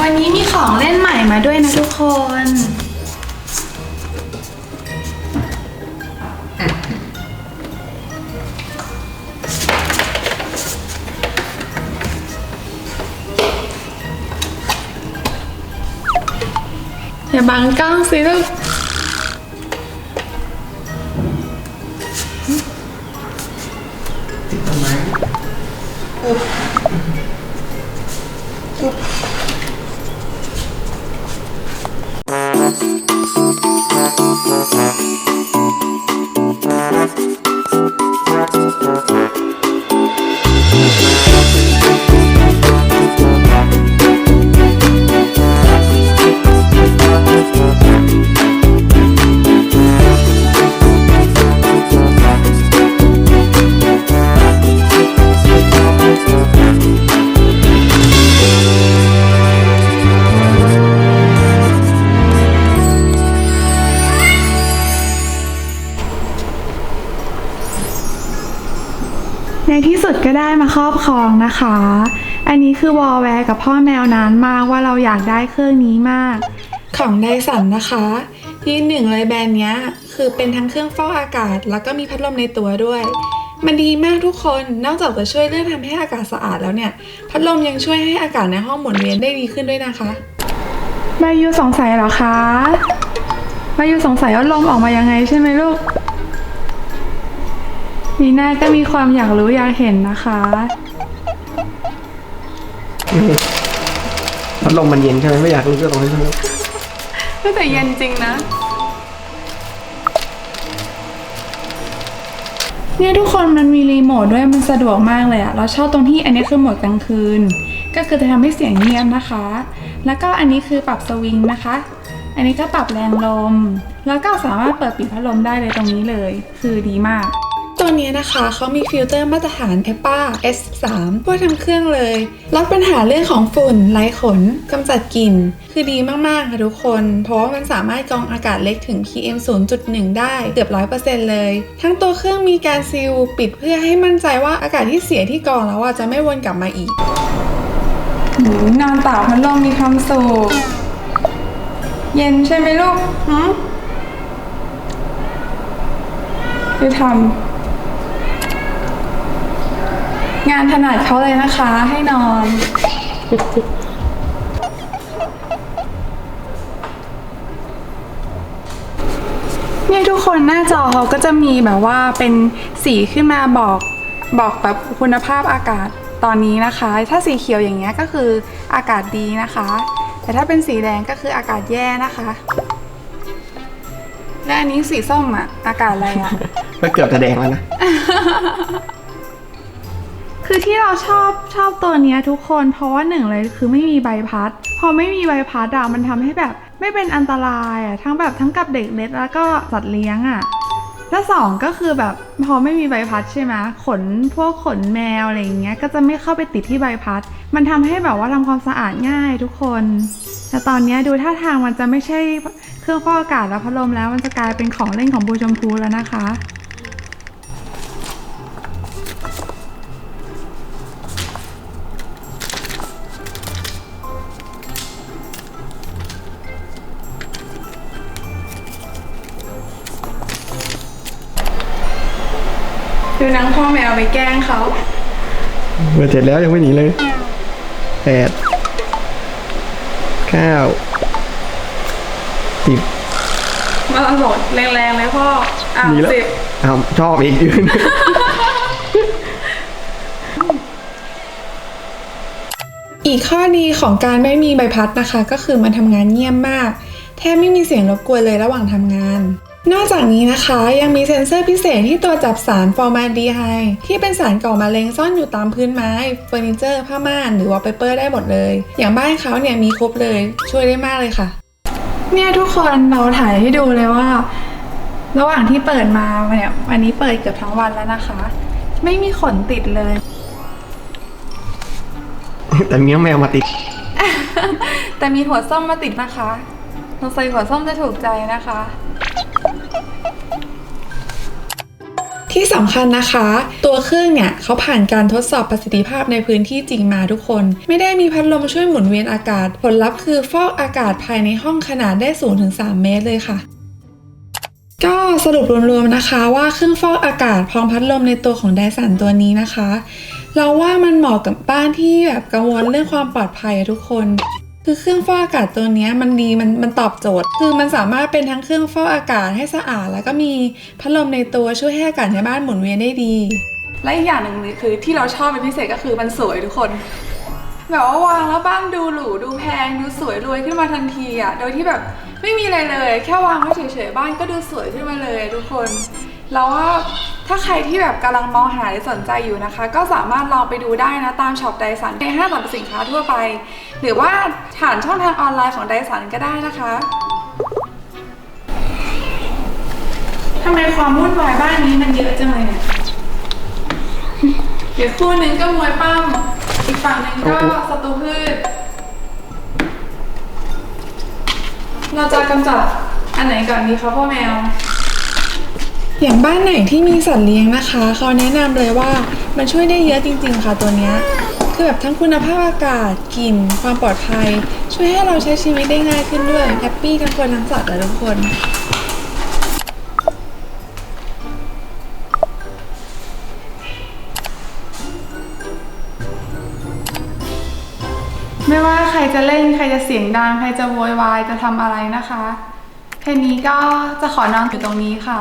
วันนี้มีของเล่นใหม่มาด้วยนะทุกคน อย่าบังกล้องสิลูกติดต้นไม้ สุดก็ได้มาครอบครองนะคะ อันนี้คือวอลแวร์กับพ่อแมวนานมากว่าเราอยากได้เครื่องนี้มาก ของไดสันนะคะยืนหนึ่งเลยแบรนด์เนี้ยคือเป็นทั้งเครื่องฟอกอากาศ แล้วก็มีพัดลมในตัวด้วย มันดีมากทุกคนนอกจากจะช่วยเรื่องทำให้อากาศสะอาดแล้วเนี่ย พัดลมยังช่วยให้อากาศในห้องหมุนเวียนได้ดีขึ้นด้วยนะคะมายูสงสัยเหรอคะมายูสงสัยว่าลมออกมายังไงใช่ไหมลูก มีหน้าก็มีความอยากรู้อยากเห็นนะคะ พัดลมมันเย็นใช่ไหมไม่อยากรู้เรื่องตรงนี้ใช่ไหมแต่เย็นจริงนะ เนี่ยทุกคนมันมีรีโมทด้วยมันสะดวกมากเลยอะเราชอบตรงที่อันนี้คือโหมดกลางคืน ก็คือจะทำให้เสียงเงียบนะคะ แล้วก็อันนี้คือปรับสวิงนะคะ อันนี้ก็ปรับแรงลม แล้วก็สามารถเปิดปิดพัดลมได้เลยตรงนี้เลย คือดีมาก ตัวนี้นะคะเขามีฟิลเตอร์มาตรฐาน EPA S3 ทั่วทั้งเครื่องเลย ลดปัญหาเรื่องของฝุ่นไรขนกำจัดกลิ่น คือดีมาก ๆ ค่ะทุกคน เพราะว่ามันสามารถกรองอากาศเล็กถึง PM 0.1 ได้เกือบ 100%เลย ทั้งตัวเครื่องมีการซีลปิดเพื่อให้มั่นใจว่าอากาศที่เสียที่กรองแล้วอะจะไม่วนกลับมาอีกนอนตากพัดลมมีความสุขเย็นใช่ไหมลูกหืมคือทำ งานถนัดเขาเลยนะคะ ให้นอน เนี่ยทุกคนหน้าจอเขาก็จะมีแบบว่าเป็นสีขึ้นมาบอกบอกแบบคุณภาพอากาศตอนนี้นะคะ ถ้าสีเขียวอย่างเงี้ยก็คืออากาศดีนะคะ แต่ถ้าเป็นสีแดงก็คืออากาศแย่นะคะและอันนี้สีส้มอะอากาศอะไรอะก็เกือบจะแดงแล้วนะ คือที่เราชอบชอบตัวเนี้ยทุกคนเพราะว่าหนึ่งเลยคือไม่มีใบพัด พอไม่มีใบพัดอะมันทำให้แบบไม่เป็นอันตรายอะทั้งแบบทั้งกับเด็กเล็กแล้วก็สัตว์เลี้ยงอะและสองก็คือแบบพอไม่มีใบพัดใช่ไหมขนพวกขนแมวอะไรอย่างเงี้ยก็จะไม่เข้าไปติดที่ใบพัด มันทำให้แบบว่าทำความสะอาดง่ายทุกคน แต่ตอนนี้ดูท่าทางมันจะไม่ใช่เครื่องฟอกอากาศและพัดลมแล้วมันจะกลายเป็นของเล่นของบูชมพูแล้วนะคะ ดูนางพ่อแมวไปแกล้งเขาเมื่อเสร็จแล้วยังไม่หนีเลยแปดเก้าสิบมาโหลดแรงๆเลยพ่ออ้าวหนีแล้วสิบอ้าวชอบอีกยืน อีกข้อดีของการไม่มีใบพัดนะคะ ก็คือมันทำงานเงียบมาก แทบไม่มีเสียงรบกวนเลยระหว่างทำงาน นอกจากนี้นะคะยังมีเซ็นเซอร์พิเศษที่ตรวจจับสารฟอร์มาลดีไฮด์ที่เป็นสารก่อมะเร็งซ่อนอยู่ตามพื้นไม้เฟอร์นิเจอร์ ผ้าม่านหรือวอลเปเปอร์ได้หมดเลย อย่างบ้านเขาเนี่ยมีครบเลยช่วยได้มากเลยค่ะ เนี่ยทุกคนเราถ่ายให้ดูเลยว่า ระหว่างที่เปิดมาเนี่ยวันนี้เปิดเกือบทั้งวันแล้วนะคะ ไม่มีขนติดเลยแต่เมี้ยแมวมาติด แต่มีหัวส้มมาติดนะคะสงสัยหัวส้มจะถูกใจนะคะ ที่สำคัญนะคะ ตัวเครื่องเนี่ยเขาผ่านการทดสอบประสิทธิภาพในพื้นที่จริงมาทุกคน ไม่ได้มีพัดลมช่วยหมุนเวียนอากาศ ผลลัพธ์คือฟอกอากาศภายในห้องขนาดได้สูงถึง 3 เมตรเลยค่ะก็สรุปรวมๆนะคะว่าเครื่องฟอกอากาศพร้อมพัดลมในตัวของไดสันตัวนี้นะคะ เราว่ามันเหมาะกับบ้านที่แบบกังวลเรื่องความปลอดภัยทุกคน คือเครื่องฟอกอากาศตัวนี้มันดีมันมันตอบโจทย์ คือมันสามารถเป็นทั้งเครื่องฟอกอากาศให้สะอาด แล้วก็มีพัดลมในตัวช่วยให้อากาศในบ้านหมุนเวียนได้ดี และอีกอย่างหนึ่งคือที่เราชอบเป็นพิเศษก็คือมันสวยทุกคนแบบว่าวางแล้วบ้านดูหรูดูแพงดูสวยรวยขึ้นมาทันทีอะโดยที่แบบไม่มีอะไรเลย แค่วางไว้เฉยๆบ้านก็ดูสวยขึ้นมาเลยทุกคนแล้วว่า ถ้าใครที่แบบกำลังมองหาหรือสนใจอยู่นะคะ ก็สามารถลองไปดูได้นะ ตามช็อปไดสันในห้างสรรพสินค้าทั่วไป หรือว่าผ่านช่องทางออนไลน์ของไดสันก็ได้นะคะทำไมความวุ่นวายบ้านนี้มันเยอะจังเลยเนี่ยเดี๋ยวคู่หนึงก็มวยปั้มอีกฝั่งหนึ่งก็ศัตรูพืช เราจะกำจัดอันไหนก่อนดีคะพ่อแมว อย่างบ้านไหนที่มีสัตว์เลี้ยงนะคะเขาแนะนำเลยว่ามันช่วยได้เยอะจริง ๆ ค่ะตัวเนี้ยคือแบบทั้งคุณภาพอากาศกลิ่น ความปลอดภัย ช่วยให้เราใช้ชีวิตได้ง่ายขึ้นด้วยแฮปปี้ทั้งคนทั้งสัตว์และทุกคนไม่ว่าใครจะเล่นใครจะเสียงดัง ใครจะโวยวายจะทำอะไรนะคะแค่นี้ก็จะขอนอนอยู่ตรงนี้ค่ะ